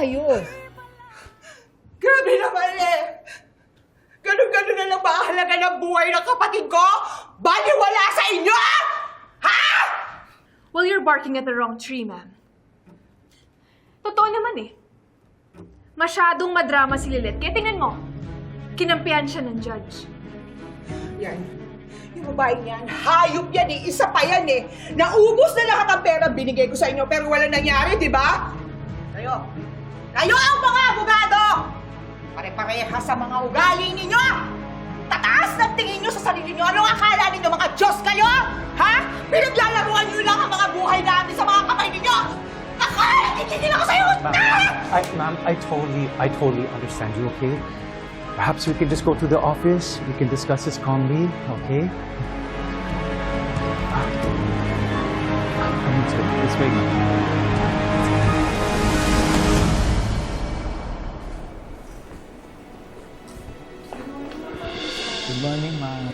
maayos. Grabe naman eh! Ganun-ganun na lang ba ang halaga ng buhay ng kapatid ko? Baliwala sa inyo! Ha? Well, you're barking at the wrong tree, ma'am. Totoo naman eh. Masyadong madrama si Lilith. Kaya tingnan mo, kinampihan siya ng judge. Yan. Yung babaeng yan, hayop yan eh. Isa pa yan eh. Naubos na lahat ang pera binigay ko sa inyo pero wala nangyari, di ba? Kayo. Kayo ang mga abogado! Pare-pareha sa mga ugali ninyo! Tataas ng tingin nyo sa sarili nyo. Anong akala ninyo? Mga Diyos kayo? Ha? Pinaglalaruan nyo lang ang mga buhay namin sa mga kamay ninyo! Nakala! Titigil ako sa'yo! Ma'am! I, ma'am, I totally, I totally understand you, okay? Perhaps we can just go to the office. We can discuss this calmly, okay? Come on. This way,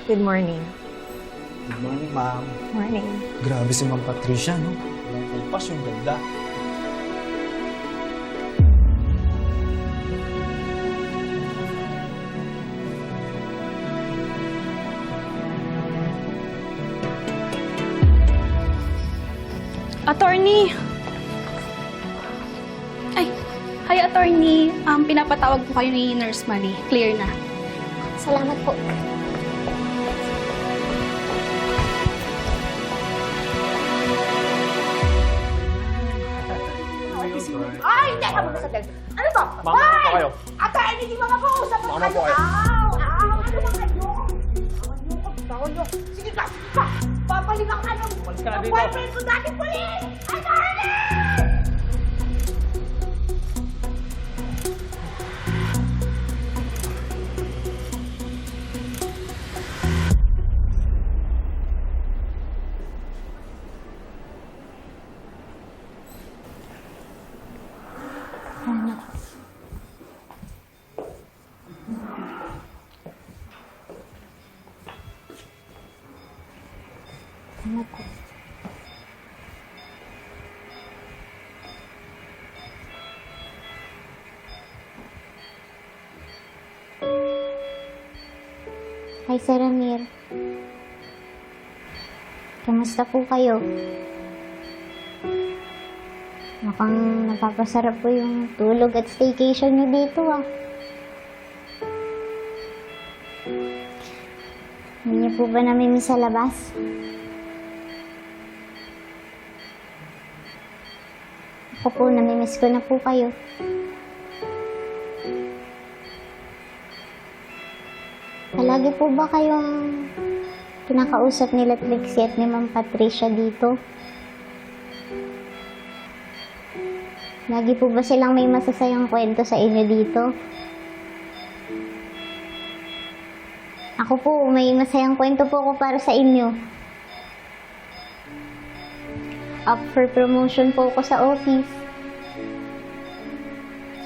Good morning. Good morning, ma'am. Morning. Grabe si Ma'am Patricia, no? Walang kalpas yung ganda. Attorney! Ay, hi attorney. Um, pinapatawag po kayo ni Nurse Marie. Clear na. Salamat po. Ay, hindi ka muna sa tel. Ano to? Mama, ano po kayo? Ata, hindi mo makausap mo Mama po kayo. Aw, aw, ano ba kayo? Tawan niyo ko, tawan niyo. Sige ka, sige ka. Papalikan ka ng Umalis ka na dito. boyfriend ko dati pulis! Ay, Carly! Hi, Sir Amir. Kamusta po kayo? Mukhang napapasarap po yung tulog at staycation niyo dito ah. Hindi niyo po ba namimiss sa labas? Ako po, namimiss ko na po kayo. Palagi po ba kayong kinakausap nila Trixie at ni Ma'am Patricia dito? Lagi po ba silang may masasayang kwento sa inyo dito? Ako po, may masayang kwento po ako para sa inyo. Up for promotion po ako sa office.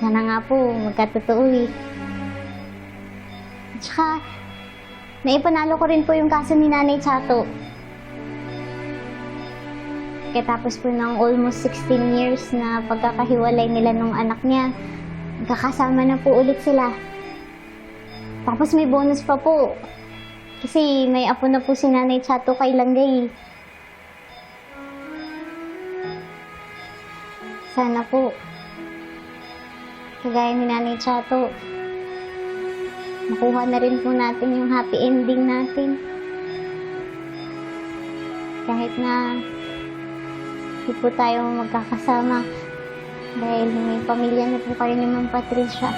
Sana nga po, magkatotoo eh. Tsaka, naipanalo ko rin po yung kaso ni Nanay Chato. Katapos po ng almost 16 years na pagkakahiwalay nila nung anak niya, magkakasama na po ulit sila. Tapos may bonus pa po. Kasi may apo na po si Nanay Chato kay Langgay. Sana po, kagaya ni Nanay Chato, makuha na rin po natin yung happy ending natin. Kahit na hindi po tayo magkakasama dahil may pamilya na po kayo ni Ma'am Patricia.